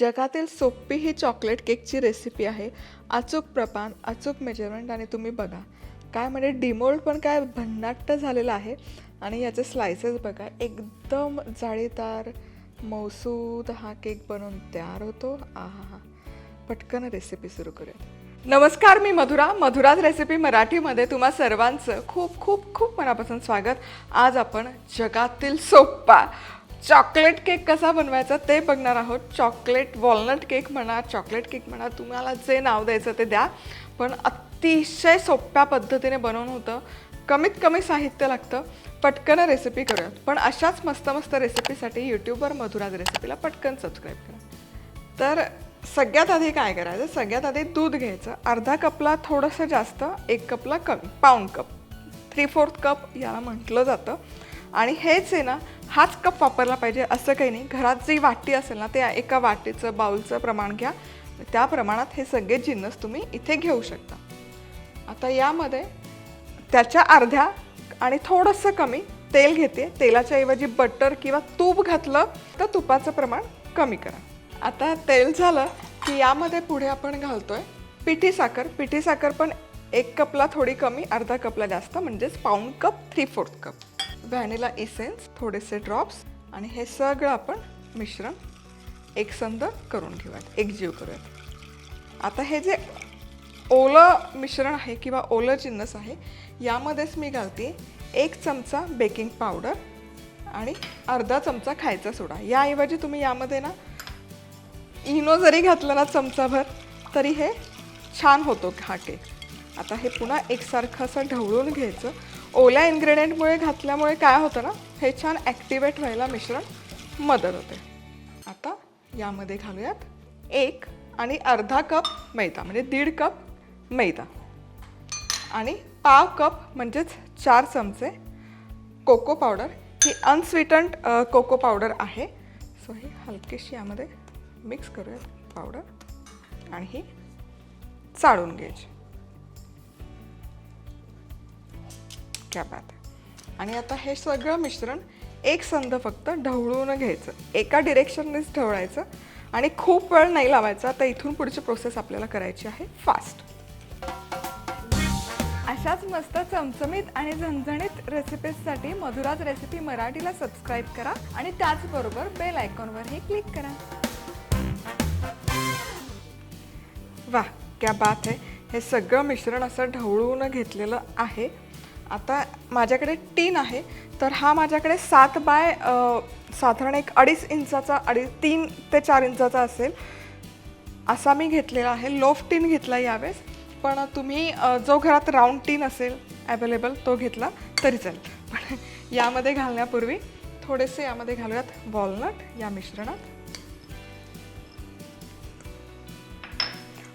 जगातील सोपी ही चॉकलेट केकची रेसिपी आहे. अचूक प्रमाण अचूक मेजरमेंट आणि तुम्ही बघा. काय म्हणजे डिमोल्ड पण काय भन्नाट्ट झालेलं आहे. आणि याचे स्लायसेस बघा. एकदम जाळीदार मौसूद हा केक बनवून तयार होतो. आहा हा पटकन रेसिपी सुरू करूयात. नमस्कार मी मधुरा. मधुराज रेसिपी मराठीमध्ये तुम्हा सर्वांचं खूप खूप खूप मनापासून स्वागत. आज आपण जगातील सोप्पा चॉकलेट केक कसा बनवायचा ते बघणार आहोत. चॉकलेट वॉलनट केक म्हणा चॉकलेट केक म्हणा तुम्हाला जे नाव द्यायचं ते द्या. पण अतिशय सोप्या पद्धतीने बनवून होतं. कमीत कमी साहित्य लागतं. पटकन रेसिपी करूयात. पण अशाच मस्त मस्त रेसिपीसाठी यूट्यूबवर मधुराज रेसिपीला पटकन सबस्क्राईब करा. तर सगळ्यात आधी काय करायचं? सगळ्यात आधी दूध घ्यायचं. अर्धा कपला थोडंसं जास्त एक कपला कमी पाऊंड कप. थ्री फोर्थ कप याला म्हटलं जातं. आणि हेच आहे ना हाच कप वापरला पाहिजे असं काही नाही. घरात जी वाटी असेल ना त्या एका वाटीचं बाऊलचं प्रमाण घ्या. त्या प्रमाणात हे सगळे जिन्नस तुम्ही इथे घेऊ शकता. आता यामध्ये त्याच्या अर्ध्या आणि थोडंसं कमी तेल घेते. तेलाच्या ऐवजी बटर किंवा तूप घातलं तर तुपाचं प्रमाण कमी करा. आता तेल झालं की यामध्ये पुढे आपण घालतोय पिठी साखर. पिठी साखर पण एक कपला थोडी कमी अर्धा कपला जास्त म्हणजेच pound cup three fourth cup vanilla essence थोडेसे ड्रॉप्स आणि हे सगळं आपण मिश्रण एकसंध करून घेऊयात एकजीव करूयात. आता हे जे ओलं मिश्रण आहे किंवा ओलं जिन्नस आहे यामध्येच मी घालते एक चमचा बेकिंग पावडर आणि अर्धा चमचा खायचा सोडा. याऐवजी तुम्ही यामध्ये ना इनो जरी घातलेला ना चमचाभर तरी हे छान होतो हा केक आता हे पुन्हा एकसारखं असं ढवळून घ्यायचं. ओल्या इन्ग्रेडियंटमुळे घातल्यामुळे काय होतं ना हे छान ॲक्टिवेट व्हायला मिश्रण मदत होते. आता यामध्ये घालूयात एक आणि अर्धा कप मैदा म्हणजे दीड कप मैदा. आणि पाव कप म्हणजेच चार चमचे कोको पावडर. ही अनस्वीटंड कोको पावडर आहे. सो ही हलकीशी यामध्ये मिक्स करूयात पावडर. आणि ही चाळून घ्यायची. क्या बात. आणि आता हे सगळं मिश्रण एक संध फक्त ढवळून घ्यायचं. एका डिरेक्शननेच ढवळायचं. आणि खूप वेळ नाही लावायचा. तर इथून पुढची प्रोसेस आपल्याला करायची आहे फास्ट अशाच मस्त चमचमीत आणि झणझणीत रेसिपीजसाठी मधुराज रेसिपी मराठीला सबस्क्राईब करा आणि त्याचबरोबर बेल आयकॉनवरही क्लिक करा. वा क्या बात आहे हे सगळं मिश्रण असं ढवळून घेतलेलं आहे. आता माझ्याकडे टीन आहे. तर हा माझ्याकडे सात बाय साधारण एक अडीच इंचाचा अडीच तीन ते चार इंचाचा असेल. असा मी घेतलेला आहे. लोफ टीन घेतला यावेळेस. पण तुम्ही जो घरात राऊंड टीन असेल अवेलेबल तो घेतला तरी चालेल. पण यामध्ये घालण्यापूर्वी थोडेसे यामध्ये घालूयात वॉलनट या मिश्रणात.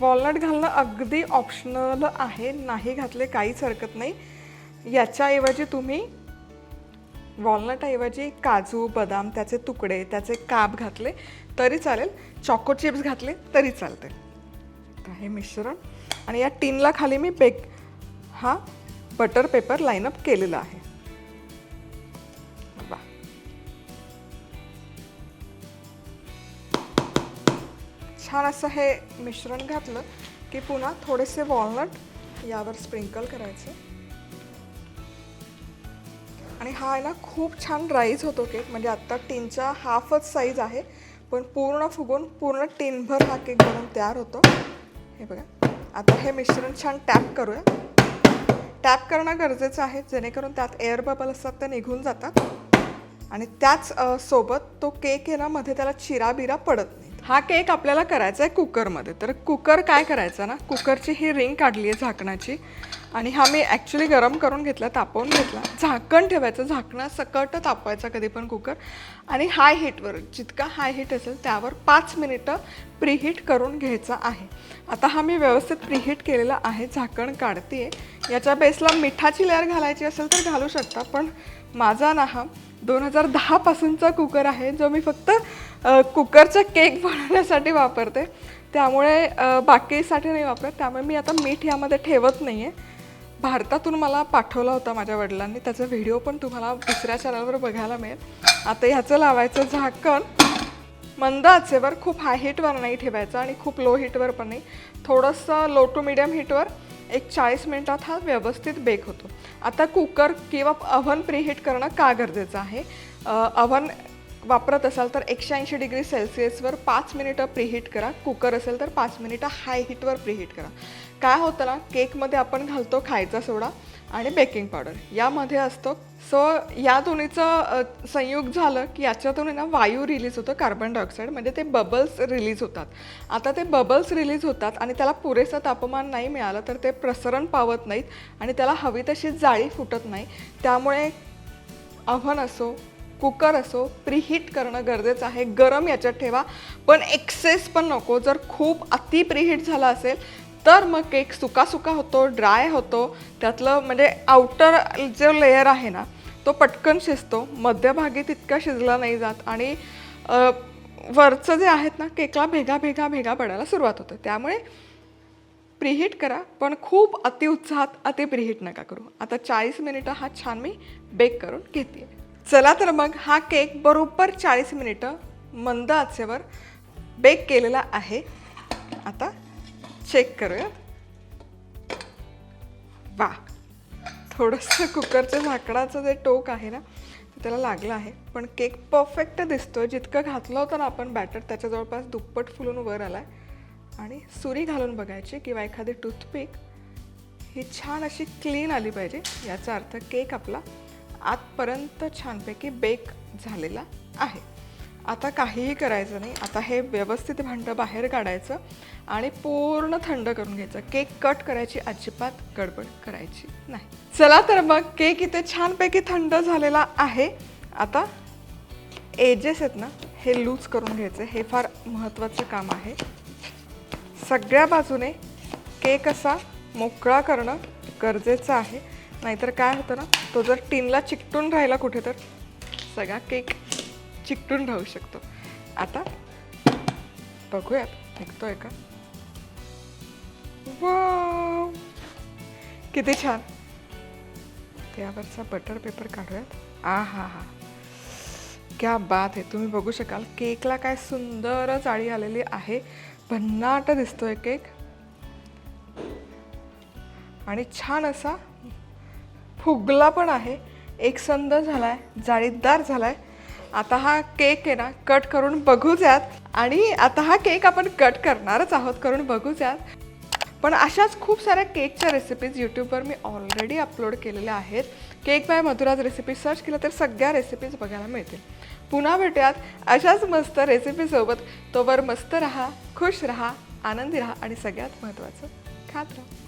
वॉलनट घालणं अगदी ऑप्शनल आहे. नाही घातले काहीच हरकत नाही. याच्याऐवजी तुम्ही वॉलनटऐवजी काजू बदाम त्याचे तुकडे त्याचे काप घातले तरी चालेल. चॉको चिप्स घातले तरी चालते तर हे मिश्रण. आणि या टीनला खाली मी बेक हा बटर पेपर लाईनअप केलेला आहे. वा छान असं हे मिश्रण घातलं की पुन्हा थोडेसे वॉलनट यावर स्प्रिंकल करायचे. आणि हा आहे ना खूप छान राईज होतो केक. म्हणजे आत्ता टीनचा हाफच साईज आहे. पण पूर्ण फुगून पूर्ण टीनभर हा केक बनवून तयार होतो. हे बघा. आता हे मिश्रण छान टॅप करूया. टॅप करणं गरजेचं आहे. जेणेकरून त्यात एअर बबल असतात ते निघून जातात. आणि त्याच सोबत तो केक आहे ना मध्ये त्याला चिराबिरा पडत नाही. हा केक आपल्याला करायचा आहे कुकरमध्ये. तर कुकर काय करायचा ना कुकरची ही रिंग काढली आहे झाकणाची आणि हा मी ॲक्च्युली गरम करून घेतला तापवून घेतला. झाकण ठेवायचं झाकणा सकट तापवायचा कधी पण कुकर. आणि हाय हीटवर जितका हाय हीट असेल त्यावर पाच मिनिटं प्रीहीट करून घ्यायचा आहे. आता हा मी व्यवस्थित प्रीहीट केलेला आहे झाकण काढते याच्या बेसला मिठाची लेअर घालायची असेल तर घालू शकता पण माझा ना हा दोन हजार दहापासूनचा कुकर आहे जो मी फक्त कुकरचं केक बनवण्यासाठी वापरते. त्यामुळे बाकीसाठी नाही वापरत. त्यामुळे मी आता मीठ यामध्ये ठेवत नाही आहे भारतातून मला पाठवला होता माझ्या वडिलांनी. त्याचा व्हिडिओ पण तुम्हाला दुसऱ्या चॅनलवर बघायला मिळेल. आता ह्याचं लावायचं झाकण. मंद आचेवर खूप हाय हीटवर नाही ठेवायचं आणि खूप लो हीटवर पण नाही. थोडंसं लो टू मिडियम हीटवर एक चाळीस मिनटात हा व्यवस्थित बेक होतो. आता कुकर किंवा अव्हन प्रीहीट करणं का गरजेचं आहे? अव्हन वापरत असाल तर एकशे ऐंशी डिग्री सेल्सिअसवर पाच मिनिटं प्रीहीट करा. कुकर असेल तर पाच मिनिटं हाय हीटवर प्रीहीट करा. काय होतं ना केकमध्ये आपण घालतो खायचा सोडा आणि बेकिंग पावडर यामध्ये असतो सो या दोन्हीचं संयोग झालं की याच्यातून आहे ना वायू रिलीज होतं कार्बन डायऑक्साईड म्हणजे ते बबल्स रिलीज होतात. आता ते बबल्स रिलीज होतात आणि त्याला पुरेसं तापमान नाही मिळालं तर ते प्रसरण पावत नाहीत आणि त्याला हवी तशी जाळी फुटत नाही. त्यामुळे आव्हान असो कुकर असो प्रीहीट करणं गरजेचं आहे. गरम याच्यात ठेवा. पण एक्सेस पण नको. जर खूप अति प्रीहीट झाला असेल तर मग केक सुका सुका होतो ड्राय होतो. त्यातलं म्हणजे आउटर जो लेयर आहे ना तो पटकन शिजतो. मध्यभागी तितका शिजला नाही जात. आणि वरचं जे आहेत ना केकला भेगा भेगा भेगा पडायला सुरुवात होते. त्यामुळे प्रीहीट करा. पण खूप अतिउत्साहात अति प्रीहीट नका करू. आता चाळीस मिनिटं हा छान मी बेक करून घेते. चला तर मग हा केक बरोबर चाळीस मिनिटं मंद आचेवर बेक केलेला आहे. आता चेक करूयात. वा थोडंसं कुकरच्या झाकणाचं जे टोक आहे ना त्याला लागलं आहे. पण केक परफेक्ट दिसतोय. जितकं घातलं होतं ना आपण बॅटर त्याच्या जवळपास दुप्पट फुलून वर आलाय. आणि सुरी घालून बघायची किंवा एखादी टूथपिक ही छान अशी क्लीन आली पाहिजे. याचा अर्थ केक आपला आतपर्यंत छानपैकी बेक झालेला आहे. आता काहीही करायचं नाही. आता हे व्यवस्थित भांडं बाहेर काढायचं आणि पूर्ण थंड करून घ्यायचं. केक कट करायची अजिबात गडबड करायची नाही. चला तर मग केक इथे छानपैकी थंड झालेला आहे. आता एजेस आहेत ना हे लूज करून घ्यायचे. हे फार महत्त्वाचं काम आहे. सगळ्या बाजूने केक असा मोकळा करणं गरजेचं आहे. नाहीतर काय होतं ना तो जर टीनला चिकटून राहिला कुठे तर सगळा केक चिकटून राहू शकतो. आता बघूयात निघतोय का? वाव! किती छान! त्यावरचा बटर पेपर काढूयात. आ हा हा. क्या बात आहे तुम्ही बघू शकाल केकला काय सुंदर जाळी आलेली आहे. भन्नाट दिसतोय केक. आणि छान असा फुगला पण आहे. एकसंद आहे जाळीदार आहे आता हा केक आहे ना कट करून बघूयात. आणि आता हा केक आपण कट करणारच आहोत करून बघूयात. पण अशाच खूप साऱ्या केकच्या रेसिपीज यूट्यूबवर मी ऑलरेडी अपलोड केलेल्या आहेत. Cake by Madhuraj recipe search केलं तर सगळ्या रेसिपीज बघायला मिळतील. पुन्हा भेटूयात. अशाच मस्त रेसिपीसोबत तोवर मस्त राहा खुश राहा आनंदी राहा आणि सगळ्यात महत्त्वाचं खात राहा.